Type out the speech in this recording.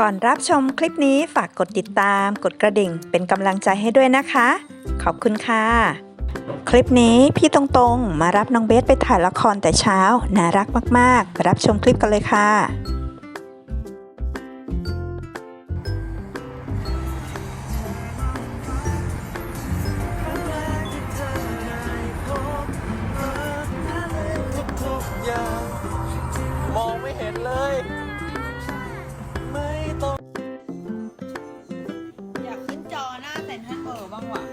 ก่อนรับชมคลิปนี้ฝากกดติดตาม กดกระดิ่ง เป็นกำลังใจให้ด้วยนะคะ ขอบคุณค่ะ คลิปนี้พี่ตรงๆ มารับน้องเบสไปถ่ายละครแต่เช้า น่ารักมากๆ ไปรับชมคลิปกันเลยค่ะ มองไม่เห็นเลย เซ็นให้เบอร์บ้างว่ะ